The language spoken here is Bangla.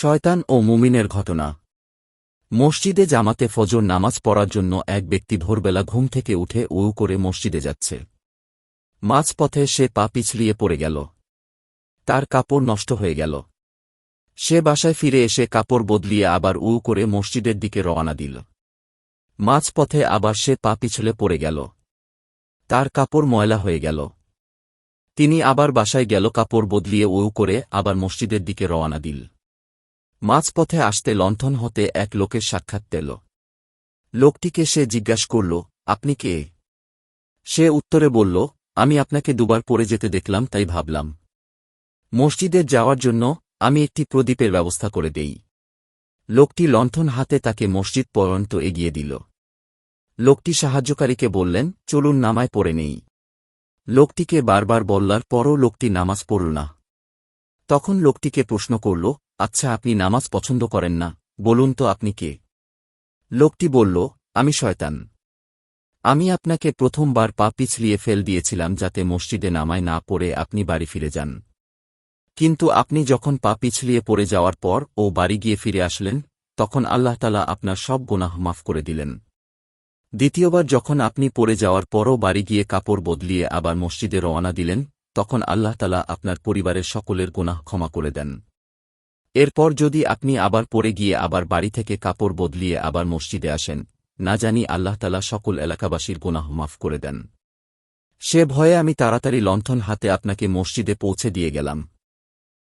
শয়তান ও মুমিনের ঘটনা। মসজিদে জামাতে ফজর নামাজ পড়ার জন্য এক ব্যক্তি ভোরবেলা ঘুম থেকে উঠে উ করে মসজিদে যাচ্ছে। মাঝপথে সে পা পিছলিয়ে পড়ে গেল। তার কাপড় নষ্ট হয়ে গেল। সে বাসায় ফিরে এসে কাপড় বদলিয়ে আবার উ করে মসজিদের দিকে রওনা দিল। মাঝপথে আবার সে পা পিছলে পড়ে গেল। তার কাপড় ময়লা হয়ে গেল। তিনি আবার বাসায় গেল, কাপড় বদলিয়ে উ করে আবার মসজিদের দিকে রওনা দিল। মাঝপথে আসতে লণ্ঠন হতে এক লোকের সাক্ষাৎ পেল। লোকটিকে সে জিজ্ঞাস করল, আপনি কে? সে উত্তরে বলল, আমি আপনাকে দুবার পড়ে যেতে দেখলাম, তাই ভাবলাম। মসজিদে যাওয়ার জন্য আমি একটি প্রদীপের ব্যবস্থা করে দেই। লোকটি লণ্ঠন হাতে তাকে মসজিদ পর্যন্ত এগিয়ে দিল। লোকটি সাহায্যকারীকে বললেন, চলুন, নামায় পড়ে নেই। লোকটিকে বারবার বললার পরও লোকটি নামাজ পড়ল না। তখন লোকটিকে প্রশ্ন করল আচ্ছা আপনি নামাজ পছন্দ করেন না, বলুন তো আপনি কে? লোকটি বলল, আমি শয়তান। আমি আপনাকে প্রথমবার পা পিছলিয়ে ফেল দিয়েছিলাম যাতে মসজিদে নামায় না পড়ে আপনি বাড়ি ফিরে যান। কিন্তু আপনি যখন পা পিছলিয়ে পড়ে যাওয়ার পর ও বাড়ি গিয়ে ফিরে আসলেন, তখন আল্লাহতালা আপনার সব গোনাহ মাফ করে দিলেন। দ্বিতীয়বার যখন আপনি পড়ে যাওয়ার পরও বাড়ি গিয়ে কাপড় বদলিয়ে আবার মসজিদে রওনা দিলেন, তখন আল্লাহতালা আপনার পরিবারের সকলের গোনাহ ক্ষমা করে দেন। এরপর যদি আপনি আবার পড়ে গিয়ে আবার বাড়ি থেকে কাপড় বদলিয়ে আবার মসজিদে আসেন, না জানি আল্লাহতালা সকল এলাকাবাসীর গুনাহ মাফ করে দেন। সে ভয়ে আমি তাড়াতাড়ি লণ্ঠন হাতে আপনাকে মসজিদে পৌঁছে দিয়ে গেলাম।